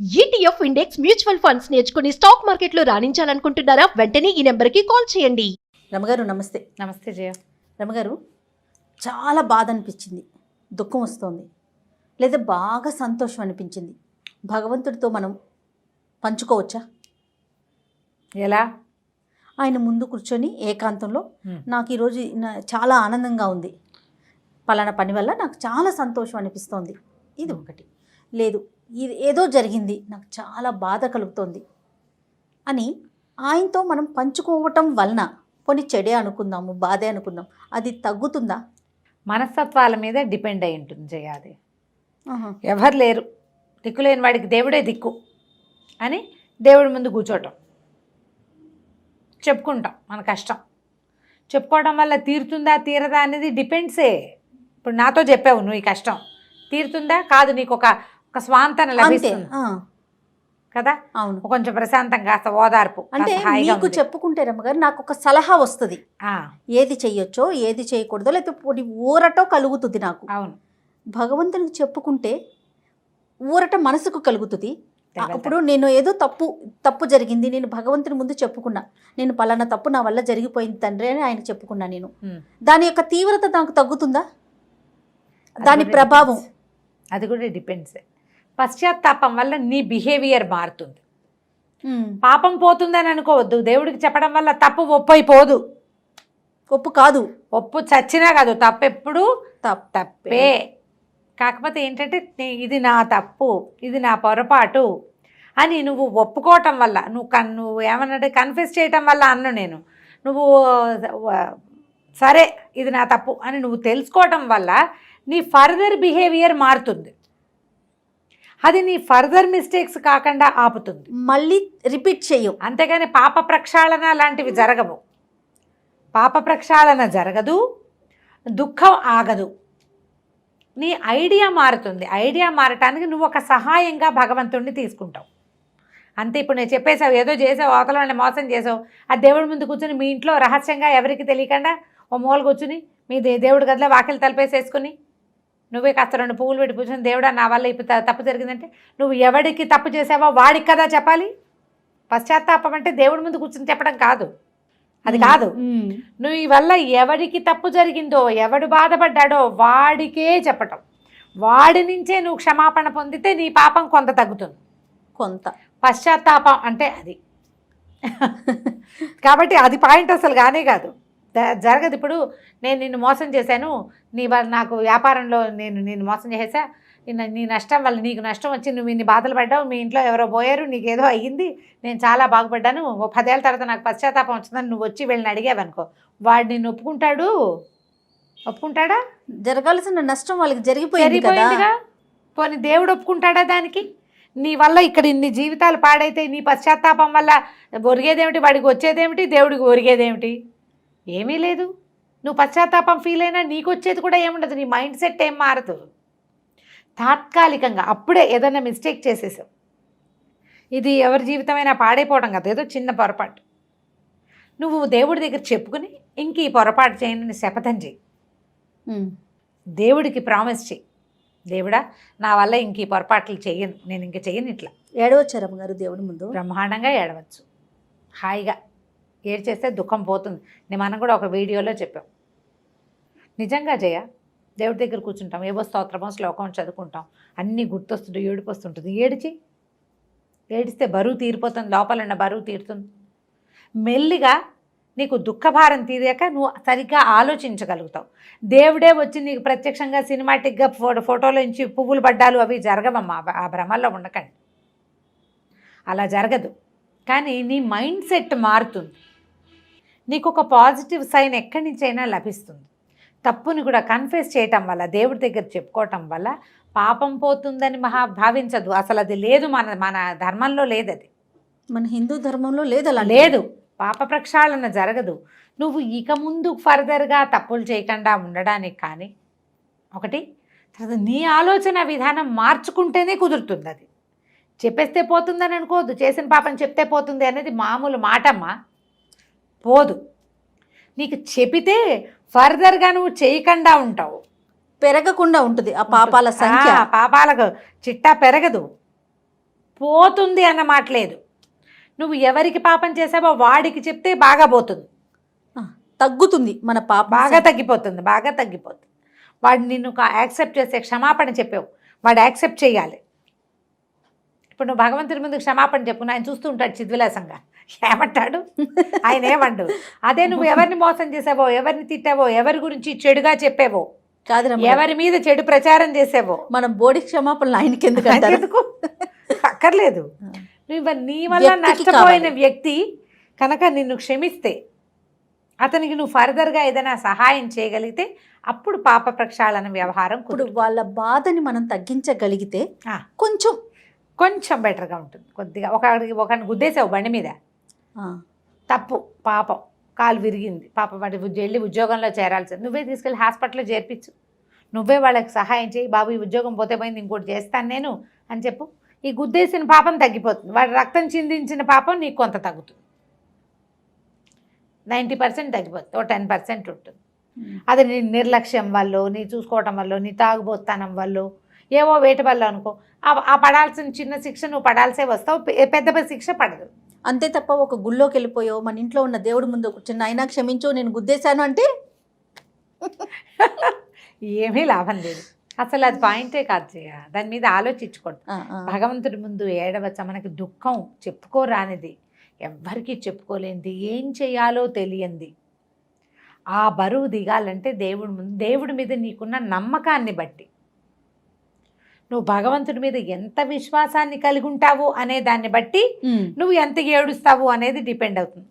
ETF index mutual funds నేర్చుకుని stock మార్కెట్లో రాణించాలనుకుంటున్నారా? వెంటనే ఈ నెంబర్కి కాల్ చేయండి. రమగారు నమస్తే. నమస్తే జయ. రమగారు చాలా బాధ అనిపించింది. దుఃఖం వస్తోంది. లేదా బాగా సంతోషం అనిపించింది. భగవంతుడితో మనం పంచుకోవచ్చా? ఎలా? ఆయన ముందు కూర్చొని ఏకాంతంలో. నాకు ఈరోజు చాలా ఆనందంగా ఉంది. పలానా పని వల్ల నాకు చాలా సంతోషం అనిపిస్తోంది. ఇది ఒకటి. లేదు ఇది ఏదో జరిగింది. నాకు చాలా బాధ కలుగుతోంది. అని ఆయనతో మనం పంచుకోవటం వలన కొన్ని చెడే అనుకుందాము బాధే అనుకుందాం. అది తగ్గుతుందా? మనస్తత్వాల మీద డిపెండ్ అయి ఉంటుంది జయ అది ఆహా. ఎవరు లేరు. దిక్కులేని వాడికి దేవుడే దిక్కు అని దేవుడి ముందు కూర్చోవటం. చెప్పుకుంటాం. మన కష్టం. చెప్పుకోవడం వల్ల తీరుతుందా తీరదా అనేది డిపెండ్సే. ఇప్పుడు నాతో చెప్పావు నువ్వు ఈ కష్టం. తీరుతుందా? కాదు నీకు ఒక ఒక స్వాంతన లభిస్తుంది. కదా? అవును. కొంచెం ప్రశాంతం కాస్త ఓదార్పు అంటే మీకు. చెప్పుకుంటే రమ్మగారు నాకు ఒక సలహా వస్తుంది. ఏది చెయ్యొచ్చో ఏది చేయకూడదో లేకపోతే ఊరటో కలుగుతుంది నాకు. అవును. భగవంతునికి చెప్పుకుంటే ఊరట మనసుకు కలుగుతుంది. ఇప్పుడు నేను ఏదో తప్పు తప్పు జరిగింది నేను భగవంతుని ముందు చెప్పుకున్నా. నేను పలానా తప్పు నా వల్ల జరిగిపోయింది తండ్రి అని ఆయన చెప్పుకున్నా నేను. దాని యొక్క తీవ్రత నాకు తగ్గుతుందా? దాని ప్రభావం. అది కూడా డిపెండ్స్ పశ్చాత్తాపం వల్ల నీ బిహేవియర్ మారుతుంది. పాపం పోతుందని అనుకోవద్దు. దేవుడికి చెప్పడం వల్ల తప్పు ఒప్పు అయిపోదు ఒప్పు కాదు. ఒప్పు చచ్చినా కాదు. తప్పు ఎప్పుడు తప్పు. తప్పే. కాకపోతే ఏంటంటే ఇది నా తప్పు ఇది నా పొరపాటు అని నువ్వు ఒప్పుకోవటం వల్ల నువ్వు కన్ నువ్వు ఏమన్నట్టు కన్ఫెస్ చేయటం వల్ల అన్ను నేను. నువ్వు సరే ఇది నా తప్పు అని నువ్వు తెలుసుకోవటం వల్ల నీ ఫర్దర్ బిహేవియర్ మారుతుంది. అది నీ ఫర్దర్ మిస్టేక్స్ కాకుండా ఆపుతుంది. మళ్ళీ రిపీట్ చెయ్యం. అంతేగాని పాప ప్రక్షాళన లాంటివి జరగవు. పాప ప్రక్షాళన జరగదు దుఃఖం ఆగదు. నీ ఐడియా మారుతుంది. ఐడియా మారటానికి నువ్వు ఒక సహాయంగా భగవంతుడిని తీసుకుంటావు. అంతే ఇప్పుడు నేను చెప్పేసావు ఏదో చేసావు అవతల వాళ్ళని మోసం చేసావు ఆ దేవుడి ముందు కూర్చొని మీ ఇంట్లో రహస్యంగా ఎవరికి తెలియకుండా ఓ మూల కూర్చుని మీ దే- దేవుడి గదిలో వాకిలి తలపేసేసుకుని నువ్వే కాస్త రెండు పువ్వులు పెట్టి కూర్చొని దేవుడా నా వల్ల ఇప్పుడు తప్పు జరిగిందంటే నువ్వు ఎవడికి తప్పు చేసావో వాడికి కదా చెప్పాలి. పశ్చాత్తాపం అంటే దేవుడి ముందు కూర్చొని చెప్పడం కాదు. అది కాదు. నువ్వు ఈ వల్ల ఎవడికి తప్పు జరిగిందో ఎవడు బాధపడ్డాడో వాడికే చెప్పటం. వాడి నుంచే నువ్వు క్షమాపణ పొందితే నీ పాపం కొంత తగ్గుతుంది. కొంత. పశ్చాత్తాపం అంటే అది. కాబట్టి అది పాయింట్ అసలు కానే కాదు. జరగదు. ఇప్పుడు నేను నిన్ను మోసం చేశాను. నీ నాకు వ్యాపారంలో నేను నేను మోసం చేసా నిన్న నీ నష్టం వల్ల నీకు నష్టం వచ్చి నువ్వు ఇన్ని బాధలు పడ్డావు. మీ ఇంట్లో ఎవరో పోయారు. నీకేదో అయ్యింది. నేను చాలా బాగుపడ్డాను. ఓ పదేళ్ళ తర్వాత నాకు పశ్చాత్తాపం వచ్చిందని నువ్వు వచ్చి వీళ్ళని అడిగావనుకో. వాడు నిన్ను ఒప్పుకుంటాడు? ఒప్పుకుంటాడా? జరగాల్సిన నష్టం వాళ్ళకి జరిగిపోయింది కదా. పోనీ దేవుడు ఒప్పుకుంటాడా దానికి? నీ వల్ల ఇక్కడ ఇన్ని జీవితాలు పాడైతే నీ పశ్చాత్తాపం వల్ల ఒరిగేదేమిటి? వాడికి వచ్చేదేమిటి? దేవుడికి ఒరిగేదేమిటి? ఏమీ లేదు. నువ్వు పశ్చాత్తాపం ఫీల్ అయినా నీకు వచ్చేది కూడా ఏముండదు. నీ మైండ్ సెట్ ఏం మారదు. తాత్కాలికంగా అప్పుడే ఏదైనా మిస్టేక్ చేసేసావు. ఇది ఎవరి జీవితమైనా పాడైపోవడం కదా. ఏదో చిన్న పొరపాటు. నువ్వు దేవుడి దగ్గర చెప్పుకుని ఇంక ఈ పొరపాటు చేయనని శపథం చేయి. దేవుడికి ప్రామిస్ చేయి. దేవుడా నా వల్ల ఇంక ఈ పొరపాట్లు చెయ్యను నేను ఇంక చెయ్యను ఇట్లా ఏడవచ్చారు అమ్మగారు దేవుడి ముందు? బ్రహ్మాండంగా ఏడవచ్చు. హాయిగా. ఏడ్ చేస్తే దుఃఖం పోతుంది. నేను మనం కూడా ఒక వీడియోలో చెప్పాం. నిజంగా జయ దేవుడి దగ్గర కూర్చుంటాం. ఏవో స్తోత్రమో శ్లోకం చదువుకుంటాం. అన్నీ గుర్తొస్తుంటే ఏడుపు వస్తుంటుంది ఏడిచి? ఏడిస్తే బరువు తీరిపోతుంది లోపల ఉన్న బరువు తీరుతుంది. మెల్లిగా నీకు దుఃఖభారం తీరాక నువ్వు సరిగ్గా ఆలోచించగలుగుతావు. దేవుడే వచ్చి నీకు ప్రత్యక్షంగా సినిమాటిక్గా ఫోటో ఫోటోలో నుంచి పువ్వులు పడ్డాలు అవి జరగవమ్మా. ఆ- ఆ భ్రమల్లో ఉండకండి. అలా జరగదు. కానీ నీ మైండ్ సెట్ మారుతుంది. నీకు ఒక పాజిటివ్ సైన్ ఎక్కడి నుంచైనా లభిస్తుంది. తప్పుని కూడా కన్ఫెస్ చేయటం వల్ల దేవుడి దగ్గర చెప్పుకోవటం వల్ల పాపం పోతుందని మహా భావించదు. అసలు అది లేదు మన మన ధర్మంలో లేదు అది మన హిందూ ధర్మంలో లేదు అలా లేదు. పాప ప్రక్షాళన జరగదు. నువ్వు ఇక ముందు ఫర్దర్గా తప్పులు చేయకుండా ఉండడానికి కానీ ఒకటి తర్వాత నీ ఆలోచన విధానం మార్చుకుంటేనే కుదురుతుంది అది చెప్పేస్తే పోతుందని అనుకోవద్దు. చేసిన పాపం చెప్తే పోతుంది అనేది మామూలు మాటమ్మా. పోదు. నీకు చెబితే ఫర్దర్గా నువ్వు చేయకుండా ఉంటావు. పెరగకుండా ఉంటుంది ఆ పాపాల సంఖ్య. ఆ, పాపాలకు చిట్టా పెరగదు. పోతుంది అన్న మాట లేదు. నువ్వు ఎవరికి పాపం చేసావో వాడికి చెప్తే బాగా పోతుంది. తగ్గుతుంది మన పాప బాగా తగ్గిపోతుంది బాగా తగ్గిపోతుంది. వాడు నిన్ను యాక్సెప్ట్ చేసే క్షమాపణ చెప్పావు. వాడు యాక్సెప్ట్ చేయాలి. ఇప్పుడు నువ్వు భగవంతుడి ముందు క్షమాపణ చెప్పు ఆయన చూస్తూ ఉంటాడు చిద్విలాసంగా ఏమంటాడు ఆయన ఏమండు అదే నువ్వు ఎవరిని మోసం చేసావో ఎవరిని తిట్టావో ఎవరి గురించి చెడుగా చెప్పావో కాదు. ఎవరి మీద చెడు ప్రచారం చేసావో మనం బోడి క్షమాపణలు ఆయనకి ఎందుకు అక్కర్లేదు నువ్వు నీ వల్ల నష్టపోయిన. వ్యక్తి కనుక నిన్ను క్షమిస్తే అతనికి నువ్వు ఫర్దర్గా ఏదైనా సహాయం చేయగలిగితే అప్పుడు పాప ప్రక్షాళన వ్యవహారం ఇప్పుడు. వాళ్ళ బాధని మనం తగ్గించగలిగితే. కొంచెం కొంచెం బెటర్గా ఉంటుంది. కొద్దిగా ఒక ఒకరిని గుద్దేసావు బండి మీద. తప్పు పాపం కాలు విరిగింది. పాప ఉద్య- వెళ్ళి ఉద్యోగంలో చేరాల్సింది. నువ్వే తీసుకెళ్ళి హాస్పిటల్లో చేర్పించు. నువ్వే వాళ్ళకి సహాయం చేయి. బాబు ఈ ఉద్యోగం పోతే పోయింది ఇంకోటి చేస్తాను నేను అని చెప్పు. ఈ గుద్దేసిన పాపం తగ్గిపోతుంది. వాడి రక్తం చిందించిన పాపం నీకు కొంత తగ్గుతుంది. నైంటీ పర్సెంట్ తగ్గిపోతుంది. ఓ టెన్ పర్సెంట్ ఉంటుంది. అది నీ నిర్లక్ష్యం వల్ల నీ చూసుకోవటం వల్ల నీ తాగుబోతానం వల్ల. ఏవో వేటి వల్ల అనుకో. ఆ- పడాల్సిన చిన్న శిక్ష నువ్వు పడాల్సే వస్తావు. పెద్ద పెద్ద శిక్ష పడదు. అంతే తప్ప ఒక గుళ్ళోకి వెళ్ళిపోయో మన ఇంట్లో ఉన్న దేవుడి ముందు కూర్చుని అయినా క్షమించు నేను గుద్దేశాను అంటే? ఏమీ లాభం లేదు. అసలు అది పాయింటే కాదు జయ. దాని మీద ఆలోచించుకోండి. భగవంతుడి ముందు ఏడవచ్చ? మనకి దుఃఖం చెప్పుకోరానిది. ఎవ్వరికీ చెప్పుకోలేనిది. ఏం చేయాలో తెలియంది. ఆ బరువు దిగాలంటే దేవుడి ముందు దేవుడి మీద నీకున్న నమ్మకాన్ని బట్టి. నువ్వు భగవంతుడి మీద ఎంత విశ్వాసాన్ని కలిగి ఉంటావు అనే దాన్ని బట్టి నువ్వు ఎంత ఏడుస్తావు అనేది డిపెండ్ అవుతుంది.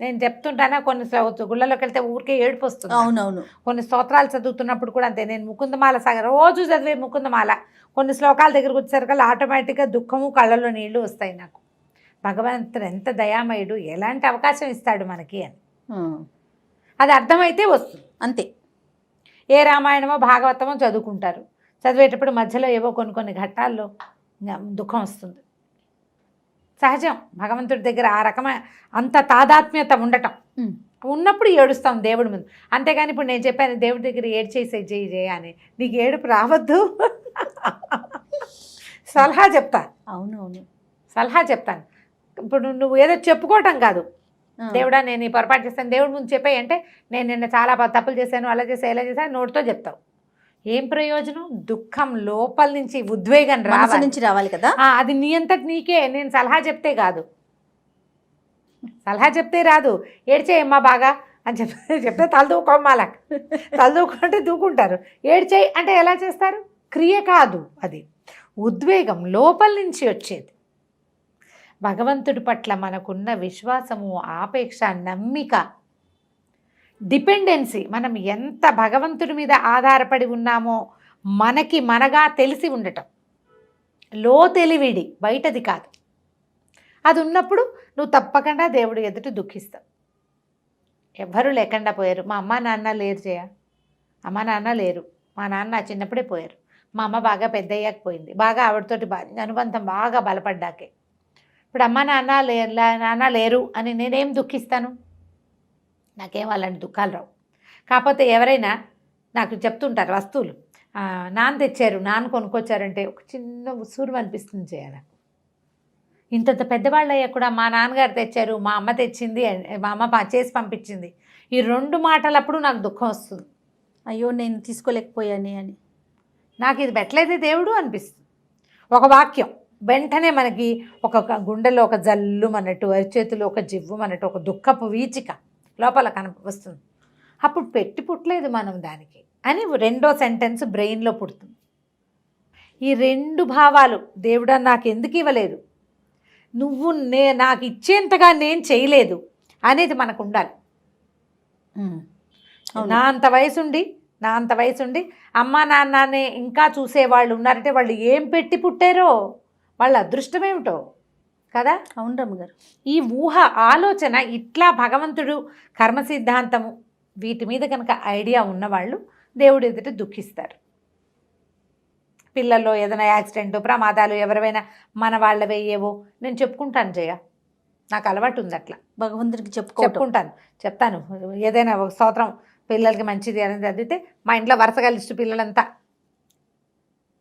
నేను చెప్తుంటానా కొన్ని గుళ్ళలోకి వెళ్తే ఊరికే ఏడుపు వస్తుంది. అవునవును. కొన్ని స్తోత్రాలు చదువుతున్నప్పుడు కూడా అంతే. నేను ముకుందమాల సగం రోజు చదివే ముకుందమాల. కొన్ని శ్లోకాల దగ్గరకు వచ్చేసరికి ఆటోమేటిక్గా దుఃఖము కళ్ళలో నీళ్ళు వస్తాయి నాకు. భగవంతుడు ఎంత దయామయుడు ఎలాంటి అవకాశం ఇస్తాడు మనకి అని. అది అర్థమైతే వస్తుంది. అంతే. ఏ రామాయణమో భాగవతమో చదువుకుంటారు. చదివేటప్పుడు మధ్యలో ఏవో కొన్ని కొన్ని ఘట్టాల్లో దుఃఖం వస్తుంది. సహజం. భగవంతుడి దగ్గర ఆ రకమైన అంత తాదాత్మ్యత ఉండటం. ఉన్నప్పుడు ఏడుస్తాం దేవుడి ముందు. అంతేగాని ఇప్పుడు నేను చెప్పాను దేవుడి దగ్గర ఏడ్చేసే చేయి చేయ అని. నీకు ఏడుపు రావద్దు. సలహా చెప్తా. అవునవును. సలహా చెప్తాను. ఇప్పుడు నువ్వు ఏదో చెప్పుకోవటం కాదు. దేవుడా నేను ఈ పొరపాటు చేస్తాను దేవుడి ముందు చెప్పాయి. అంటే నేను నిన్న చాలా తప్పులు చేశాను అలా చేశాను ఇలా చేశాను నోటితో చెప్తావు. ఏం ప్రయోజనం? దుఃఖం లోపల నుంచి ఉద్వేగం రావాలి. నుంచి రావాలి కదా? అది నీ అంతటి నీకే. నేను సలహా చెప్తే కాదు. సలహా చెప్తే రాదు. ఏడ్చేయమ్మా బాగా అని చెప్తే చెప్తే తలదూకోమ్మాల తలదూకుంటే దూకుంటారు. ఏడ్చేయి అంటే ఎలా చేస్తారు? క్రియ కాదు అది. ఉద్వేగం లోపల నుంచి వచ్చేది. భగవంతుడి పట్ల మనకున్న విశ్వాసము ఆపేక్ష నమ్మిక డిపెండెన్సీ. మనం ఎంత భగవంతుడి మీద ఆధారపడి ఉన్నామో మనకి మనగా తెలిసి ఉండటం. లో తెలివిడి బయటది కాదు. అది ఉన్నప్పుడు నువ్వు తప్పకుండా దేవుడు ఎదుట దుఃఖిస్తావు. ఎవ్వరూ లేకుండా పోయారు. మా అమ్మ నాన్న లేరు చేయ అమ్మ నాన్న లేరు. మా నాన్న చిన్నప్పుడే పోయారు. మా అమ్మ బాగా పెద్ద అయ్యాక పోయింది. బాగా ఆవిడతోటి అనుబంధం బాగా బలపడ్డాకే. ఇప్పుడు అమ్మ నాన్న లే నాన్న లేరు అని నేనేం దుఃఖిస్తాను? నాకేం అలాంటి దుఃఖాలు రావు. కాకపోతే ఎవరైనా నాకు చెప్తుంటారు వస్తువులు. నాన్న తెచ్చారు నాన్న కొనుక్కొచ్చారంటే ఒక చిన్న ఉసూరు అనిపిస్తుంది చేయాలి ఇంతంత పెద్దవాళ్ళు అయ్యా కూడా మా నాన్నగారు తెచ్చారు మా అమ్మ తెచ్చింది మా అమ్మ చేసి పంపించింది. ఈ రెండు మాటలప్పుడు నాకు దుఃఖం వస్తుంది. అయ్యో నేను తీసుకోలేకపోయాను అని. నాకు ఇది పెట్టలేదే దేవుడు అనిపిస్తుంది. ఒక వాక్యం. వెంటనే మనకి ఒక గుండెలో ఒక జల్లు అన్నట్టు అరిచేతిలో ఒక జివ్వు అన్నట్టు ఒక దుఃఖపు వీచిక లోపల కనప వస్తుంది. అప్పుడు పెట్టి పుట్టలేదు మనం దానికి అని రెండో సెంటెన్స్ బ్రెయిన్లో పుడుతుంది. ఈ రెండు భావాలు దేవుడా నాకు ఎందుకు ఇవ్వలేదు? నువ్వు నే నాకు ఇచ్చేంతగా నేను చేయలేదు అనేది మనకు ఉండాలి. నా అంత వయసుండి నా అంత వయసుండి అమ్మా నాన్ననే ఇంకా చూసేవాళ్ళు ఉన్నారంటే వాళ్ళు ఏం పెట్టి పుట్టారో? వాళ్ళ అదృష్టమేమిటో కదా? అవును రమ్మగారు ఈ ఊహ ఆలోచన ఇట్లా భగవంతుడు కర్మ సిద్ధాంతము వీటి మీద కనుక ఐడియా ఉన్నవాళ్ళు దేవుడి ఎదుట దుఃఖిస్తారు. పిల్లల్లో ఏదైనా యాక్సిడెంట్ ప్రమాదాలు ఎవరైనా మన వాళ్ళవే ఏవో నేను చెప్పుకుంటాను జయ. నాకు అలవాటు ఉంది అట్లా. భగవంతుడికి చెప్పుకోవటం. చెప్పుకుంటాను. చెప్తాను. ఏదైనా ఒక స్తోత్రం పిల్లలకి మంచిది అని చదివితే మా ఇంట్లో వరుసగా లిస్టు పిల్లలంతా.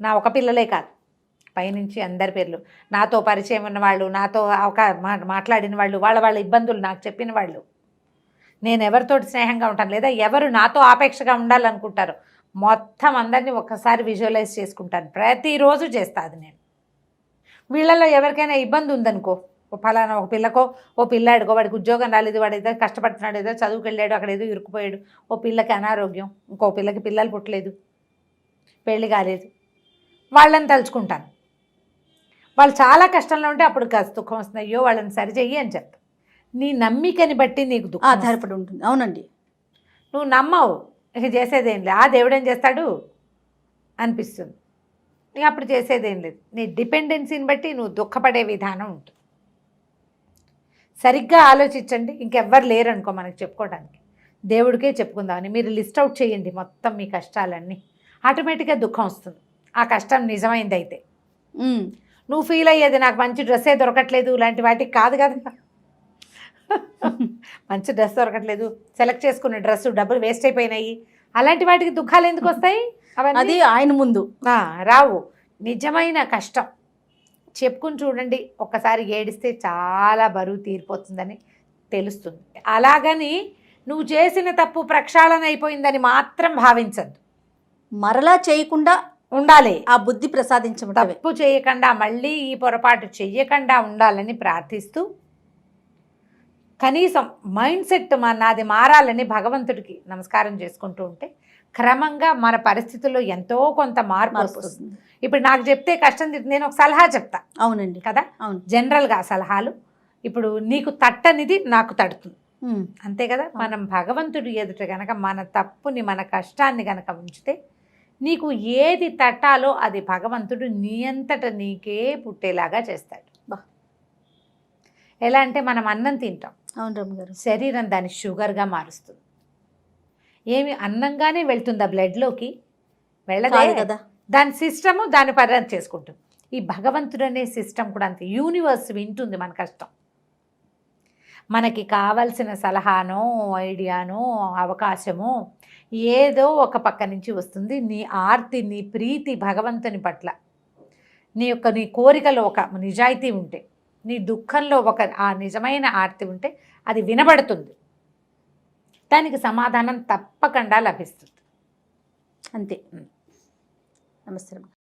నా ఒక పిల్లలే కాదు. పైనుంచి అందరి పేర్లు. నాతో పరిచయం ఉన్న వాళ్ళు నాతో ఒక మా- మాట్లాడిన వాళ్ళు వాళ్ళ వాళ్ళ ఇబ్బందులు నాకు చెప్పిన వాళ్ళు. నేను ఎవరితోటి స్నేహంగా ఉంటాను లేదా ఎవరు నాతో ఆపేక్షగా ఉండాలనుకుంటారు మొత్తం అందరినీ ఒక్కసారి విజువలైజ్ చేసుకుంటాను. ప్రతిరోజు చేస్తా అది నేను. వీళ్ళలో ఎవరికైనా ఇబ్బంది ఉందనుకో ఓ ఫలానా ఒక పిల్లకో ఓ పిల్లాడికో వాడికి ఉద్యోగం రాలేదు వాడు ఏదో కష్టపడుతున్నాడు ఏదో చదువుకు వెళ్ళాడు అక్కడ ఏదో ఇరుక్కుపోయాడు ఓ పిల్లకి అనారోగ్యం ఇంకో పిల్లకి పిల్లలు పుట్టలేదు పెళ్ళి కాలేదు వాళ్ళని తలుచుకుంటాను. వాళ్ళు చాలా కష్టంలో ఉంటే అప్పుడు కాస్త దుఃఖం వస్తుంది. అయ్యో వాళ్ళని సరి చెయ్యి అని చెప్తా. నీ నమ్మికని బట్టి నీకు దుఃఖం. ఆధారపడి ఉంటుంది. అవునండి. నువ్వు నమ్మవు. ఇక చేసేదేం లేదు ఆ దేవుడేం చేస్తాడు? అనిపిస్తుంది. ఇక అప్పుడు చేసేదేం లేదు. నీ డిపెండెన్సీని బట్టి నువ్వు దుఃఖపడే విధానం ఉంటుంది. సరిగ్గా ఆలోచించండి. ఇంకెవ్వరు లేరు అనుకో మనకి చెప్పుకోవడానికి. దేవుడికే చెప్పుకుందామని. మీరు లిస్ట్ అవుట్ చేయండి మొత్తం మీ కష్టాలన్నీ. ఆటోమేటిక్గా దుఃఖం వస్తుంది. ఆ కష్టం నిజమైంది అయితే. నువ్వు ఫీల్ అయ్యేది నాకు మంచి డ్రెస్సే దొరకట్లేదు ఇలాంటి వాటికి కాదు కదా. మంచి డ్రెస్ దొరకట్లేదు సెలెక్ట్ చేసుకున్న డ్రెస్ డబ్బులు వేస్ట్ అయిపోయినాయి. అలాంటి వాటికి దుఃఖాలు ఎందుకు వస్తాయి? అవన్నీ? అది ఆయన ముందు. రావు. నిజమైన కష్టం. చెప్పుకుని చూడండి ఒక్కసారి ఏడిస్తే చాలా బరువు తీరిపోతుందని తెలుస్తుంది. అలాగని నువ్వు చేసిన తప్పు ప్రక్షాళన అయిపోయిందని మాత్రం భావించద్దు. మరలా చేయకుండా ఉండాలి. ఆ బుద్ధి ప్రసాదించబడమే తప్పు చేయకుండా మళ్ళీ ఈ పొరపాటు చెయ్యకుండా ఉండాలని ప్రార్థిస్తూ కనీసం మైండ్ సెట్ మా నాది మారాలని భగవంతుడికి నమస్కారం చేసుకుంటూ ఉంటే క్రమంగా మన పరిస్థితుల్లో ఎంతో కొంత మార్పు వస్తుంది. ఇప్పుడు నాకు చెప్తే కష్టం నేను ఒక సలహా చెప్తా. అవునండి. కదా? అవును. జనరల్గా సలహాలు. ఇప్పుడు నీకు తట్టనిది నాకు తడుతుంది. అంతే కదా? మనం భగవంతుడి ఎదుట గనక మన తప్పుని మన కష్టాన్ని గనక ఉంచితే నీకు ఏది తట్టాలో అది భగవంతుడు నీ అంతట నీకే పుట్టేలాగా చేస్తాడు. ఎలా అంటే మనం అన్నం తింటాం. అవును రమ్మ గారు. శరీరం దాన్ని షుగర్గా మారుస్తుంది. ఏమి అన్నంగానే వెళ్తుందా బ్లడ్లోకి? కాదు వెళ్ళదే కదా. దాని సిస్టము దాని పని చేసుకుంటుంది. ఈ భగవంతుడు అనే సిస్టమ్ కూడా అంతే. యూనివర్స్ వింటుంది మన కష్టం. మనకి కావలసిన సలహానో ఐడియానో అవకాశమో ఏదో ఒక పక్క నుంచి వస్తుంది. నీ ఆర్తి నీ ప్రీతి భగవంతుని పట్ల. నీ యొక్క నీ కోరికలో ఒక నిజాయితీ ఉంటే నీ దుఃఖంలో ఒక ఆ నిజమైన ఆర్తి ఉంటే అది వినబడుతుంది. దానికి సమాధానం తప్పకుండా లభిస్తుంది. అంతే. నమస్తే.